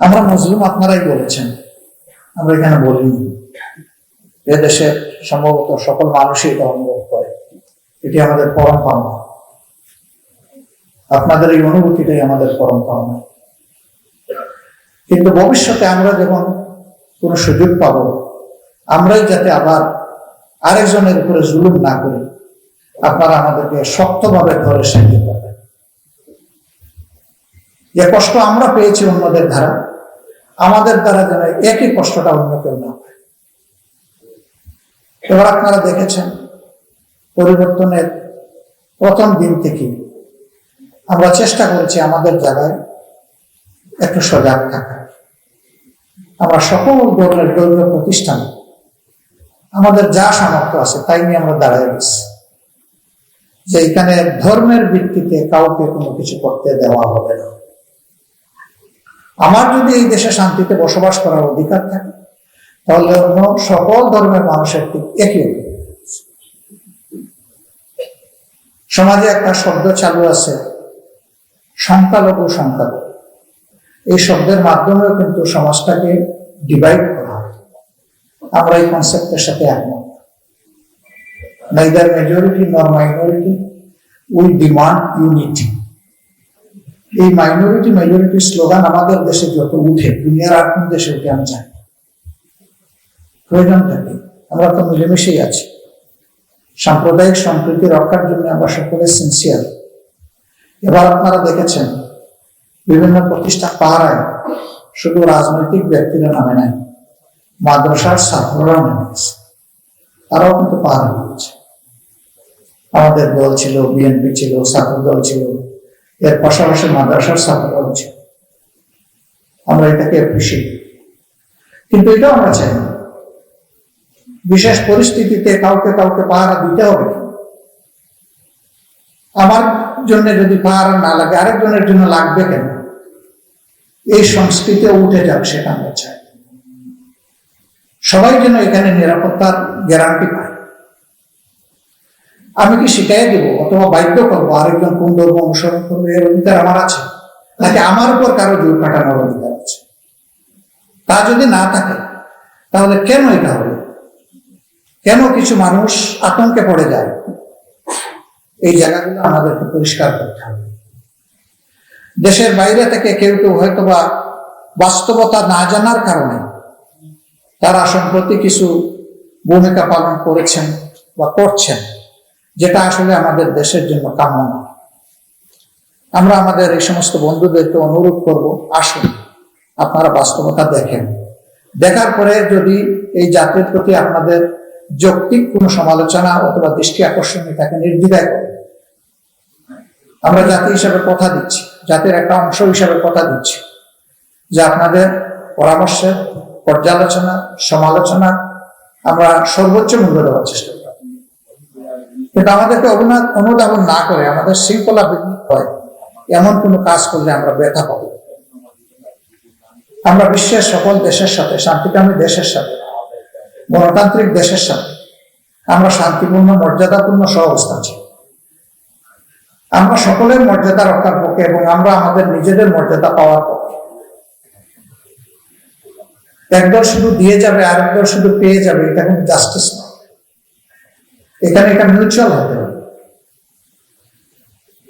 আমরা মুসলিম, আপনারাই বলেছেন। আমরা এখানে বলিনি। এদেশে সম্ভবত সকল মানুষই এটা অনুভব করে। এটি আমাদের পরম পাওনা। আপনাদের এই অনুভূতিটাই আমাদের পরম পাওনা। কিন্তু ভবিষ্যতে আমরা যখন কোনো সুযোগ পাবো, আমরাই যাতে আবার আরেকজনের উপরে জুলুম না করি, আপনারা আমাদেরকে শক্তভাবে ধরে সাহায্য করবেন যে কষ্ট আমরা পেয়েছি অন্যদের দ্বারা। আমাদের দ্বারা যেন একই কষ্টটা অন্য কেউ না পায়। এবার আপনারা দেখেছেন পরিবর্তনের প্রথম দিন থেকে আমরা চেষ্টা করেছি আমাদের জায়গায় একটু সজাগ থাকা। আমরা সকল ধরনের ধর্মীয় প্রতিষ্ঠান, আমাদের যা সামর্থ্য আছে তাই নিয়ে আমরা দাঁড়ায় গেছি যে এখানে ধর্মের ভিত্তিতে কাউকে কোনো কিছু করতে দেওয়া হবে না। আমার যদি এই দেশে শান্তিতে বসবাস করার অধিকার থাকে, তাহলে অন্য সকল ধর্মের মানুষের ঠিক একই সমাজে একটা শব্দ চালু আছে, সংখ্যালঘু সংখ্যালঘু। এই শব্দের মাধ্যমেও কিন্তু সমাজটাকে ডিভাইড করা হয়। আমরা এই কনসেপ্টের সাথে একমত। Neither majority nor minority we demand unity এই মাইনরিটি মেজরিটি স্লোগান আমাদের দেশে যত উঠে, দুনিয়ার আর কোন দেশে উঠে আমি জানি না। প্রয়োজনটা কি? আমরা তো মিলেমিশেই আছি। সাম্প্রদায়িক সম্প্রীতি রক্ষার জন্য আমরা সকলে সিনসিয়ার এবার আপনারা দেখেছেন, বিভিন্ন প্রতিষ্ঠান পাহারায় শুধু রাজনৈতিক ব্যক্তিরা নামে নাই, মাদ্রাসার ছাত্ররা নেমে গেছে। তারাও কিন্তু পাহারা দিয়েছে। আমাদের দল ছিল, বিএনপি ছিল ছাত্র দল ছিল এর পাশাপাশি মাদ্রাসার ছাত্র দল আমরা এটাকে অ্যাপ্রিসিয়েট কিন্তু এটাও আমরা চাই না। বিশেষ পরিস্থিতিতে কাউকে কাউকে পাহারা দিতে হবে। আমার জন্য যদি পাহারা না লাগে, আরেকজনের জন্য লাগবে কেন? এই সংস্কৃতি উঠে যাক সেটা আমরা চাই। সবাই যেন এখানে নিরাপত্তার গ্যারান্টি পায়। আমি কি শিখাই দেব? অথবা বাধ্য করব? আরেকজন কোন ধর্ম অনুসরণ করবে? এর অধিকার আমার আছে। নাকি আমার উপর কারও জোর কাটানোর অধিকার আছে? তা যদি না থাকে, তাহলে কেন এটা হবে? কেন কিছু মানুষ আতঙ্কে পড়ে যায়? এই জায়গাগুলো আমাদেরকে পরিষ্কার করতে হবে। দেশের বাইরে থেকে কেউ কেউ হয়তো বা বাস্তবতা না জানার কারণে তারা সম্প্রতি কিছু ভূমিকা পালন করেছেন বা করছেন। যেটা আসলে আমাদের দেশের জন্য কাম্য না আমরা আমাদের এই সমস্ত বন্ধুদেরকে অনুরোধ করব, আসুন, আপনারা বাস্তবতা দেখেন। দেখার পরে যদি এই জাতির প্রতি আপনাদের যৌক্তিক কোনো সমালোচনা অথবা দৃষ্টি আকর্ষণীয় তাকে নির্দ্বিধায় করবেন আমরা জাতি হিসাবে কথা দিচ্ছি, জাতির একটা অংশ হিসাবে কথা দিচ্ছি, যে আপনাদের পরামর্শের পর্যালোচনা, সমালোচনা আমরা সর্বোচ্চ মূল্য দেওয়ার চেষ্টা করব। কিন্তু আমাদেরকে অভিনা- অনুধাবন না করে আমাদের শৃঙ্খলা বৃদ্ধি হয়, এমন কোনো কাজ করলে আমরা ব্যথা পাব। আমরা বিশ্বের সকল দেশের সাথে, শান্তিকামী দেশের সাথে, গণতান্ত্রিক দেশের সাথে, আমরা শান্তিপূর্ণ, মর্যাদাপূর্ণ সহাবস্থান ছিল আমরা সকলের মর্যাদা রক্ষার পক্ষে এবং আমরা আমাদের নিজেদের মর্যাদা পাওয়ার পক্ষে। একদল শুধু দিয়ে যাবে আর একদল শুধু পেয়ে যাবে, এটা কিন্তু জাস্টিস না। এখানে এটা মিউচুয়াল হতে হবে।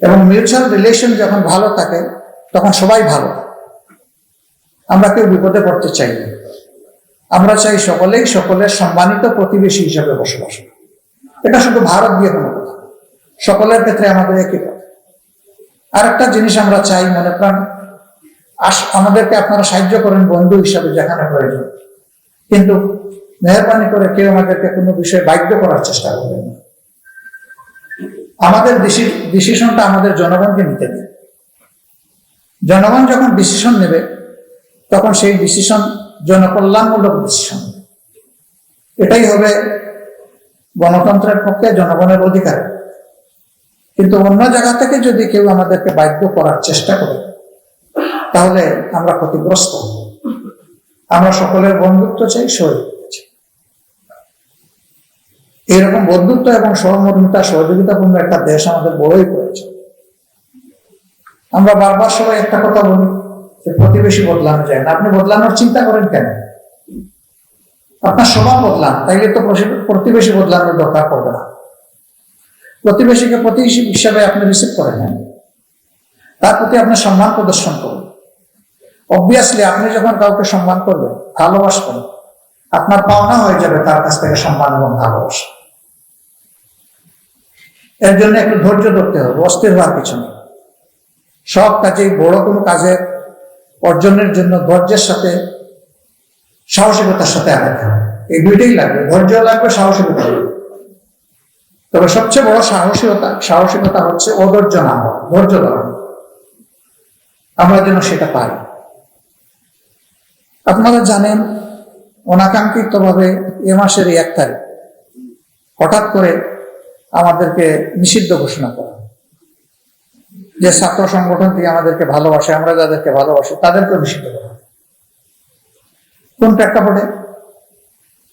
এবং মিউচুয়াল রিলেশন যখন ভালো থাকে, তখন সবাই ভালো। আমরা কেউ বিপদে পড়তে চাই না। আমরা চাই সকলেই সকলের সম্মানিত প্রতিবেশী হিসাবে বসবাস এটা শুধু ভারত দিয়ে কোনো কথা সকলের ক্ষেত্রে আমাদের একই কথা। আরেকটা জিনিস আমরা চাই মনে প্রাণ আমাদেরকে আপনারা সাহায্য করেন বন্ধু হিসাবে যেখানে প্রয়োজন। কিন্তু মেহরবানি করে কেউ আমাদেরকে কোনো বিষয়ে বাধ্য করার চেষ্টা করবেন না। আমাদের ডিসিশনটা আমাদের জনগণকে নিতে দিন জনগণ যখন ডিসিশন নেবে, তখন সেই ডিসিশন জনকল্যাণমূলক ডিসিশন। এটাই হবে গণতন্ত্রের পক্ষে জনগণের অধিকার। কিন্তু অন্য জায়গা থেকে যদি কেউ আমাদেরকে বাধ্য করার চেষ্টা করে, তাহলে আমরা ক্ষতিগ্রস্ত। আমরা সকলের বন্ধুত্ব চাই সহযোগিতা চাই এইরকম বন্ধুত্ব এবং সহমর্মিতা, সহযোগিতাপূর্ণ একটা দেশ আমাদের বড়ই প্রয়োজন আমরা বারবার সবাই একটা কথা বলি, যে প্রতিবেশী বদলানো যায় না। আপনি বদলানোর চিন্তা করেন কেন? আপনার স্বভাব বদলান, তাইলে তো প্রতিবেশী বদলানোর দরকার পড়বে না। প্রতিবেশীকে প্রতিবেশী হিসাবে আপনি রিসিভ করে নেন তার প্রতি আপনি সম্মান প্রদর্শন করুন। অবভিয়াসলি আপনি যখন কাউকে সম্মান করবেন, ভালোবাসবেন, আপনার পাওনা হয়ে যাবে তার কাছ থেকে সম্মান এবং ভালোবাসা। এর জন্য একটু ধৈর্য ধরতে হবে, অস্থির হওয়ার কিছু নেই সব কাজেই বড় কোনো কাজের অর্জনের জন্য ধৈর্যের সাথে সাহসিকতার সাথে আগাতে হবে। এই দুইটাই লাগবে, ধৈর্য লাগবে, সাহসিকতা লাগবে। তবে সবচেয়ে বড় সাহসিকতা সাহসিকতা হচ্ছে অধৈর্য না হওয়া, ধৈর্য ধরা। আমরা যেন সেটা পাই। আপনারা জানেন অনাকাঙ্ক্ষিত ভাবে এ মাসের এক তারিখ, হঠাৎ করে আমাদেরকে নিষিদ্ধ ঘোষণা করা। যে ছাত্র সংগঠনটি আমাদেরকে ভালোবাসে, আমরা যাদেরকে ভালোবাসি, তাদেরকেও নিষিদ্ধ করা। কোন প্রেক্ষাপটে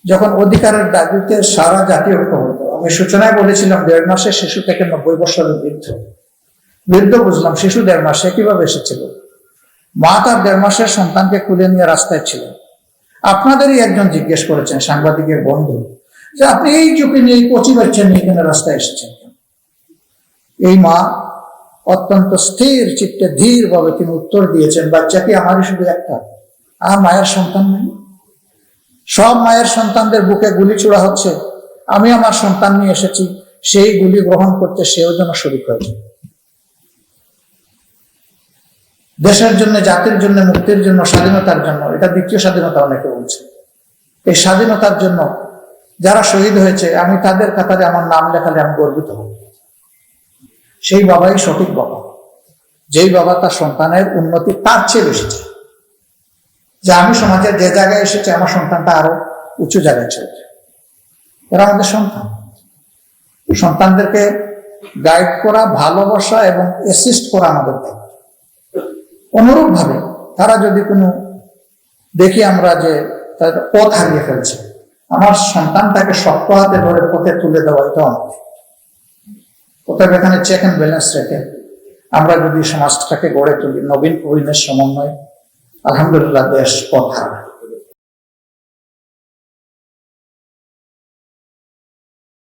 যখন অধিকারের দাবিতে সারা জাতি ঐক্যবদ্ধ, আমি সূচনায় বলেছিলাম দেড় মাসে শিশু থেকে নব্বই বছরের বৃদ্ধ। বৃদ্ধ বুঝলাম শিশু দেড় মাসে কীভাবে এসেছিল? মা তার দেড় মাসের সন্তানকে কুলে নিয়ে রাস্তায় ছিল। আপনাদেরই একজন জিজ্ঞেস করেছেন, সাংবাদিকের বন্ধু যে আপনি এই ঝুঁকি নিয়ে কচি বাচ্চা নিয়ে এখানে রাস্তায় এসেছেন এই মা অত্যন্ত স্থির চিত্তে ধীর ভাবে তিনি উত্তর দিয়েছেন, বাচ্চাটি আমারই শুধু একটা। আর মায়ের সন্তান নেই। সব মায়ের সন্তানদের বুকে গুলি ছোড়া হচ্ছে। আমি আমার সন্তান নিয়ে এসেছি, সেই গুলি গ্রহণ করতে সেও যেন শরীর হয়েছে দেশের জন্য, জাতির জন্য, মুক্তির জন্য, স্বাধীনতার জন্য, এটা দ্বিতীয় স্বাধীনতা অনেকে বলছে। এই স্বাধীনতার জন্য যারা শহীদ হয়েছে, আমি তাদের কাতারে আমার নাম লেখালে আমি গর্বিত হব। সেই বাবাই সঠিক বাবা। যেই বাবা তার সন্তানের উন্নতি তার চেয়ে বেশি যে আমি সমাজের যে জায়গায় এসেছে, আমার সন্তানটা আরও উঁচু জায়গায় চলছে এরা আমাদের সন্তান। সন্তানদেরকে গাইড করা, ভালোবাসা এবং অ্যাসিস্ট করা আমাদের দায়িত্ব। অনুরূপ ভাবে তারা যদি কোনো দেখি আমরা যে তাদের পথ হারিয়ে ফেলছে আমার সন্তানটাকে শক্ত হাতে ধরে পথে তুলে দেওয়া, এটা আমাদের কোথাও এখানে চেক অ্যান্ড ব্যালেন্স রেখে আমরা যদি সমাজটাকে গড়ে তুলি, নবীন প্রবীণের সমন্বয়ে, আলহামদুলিল্লাহ দেশ পথ হারাবে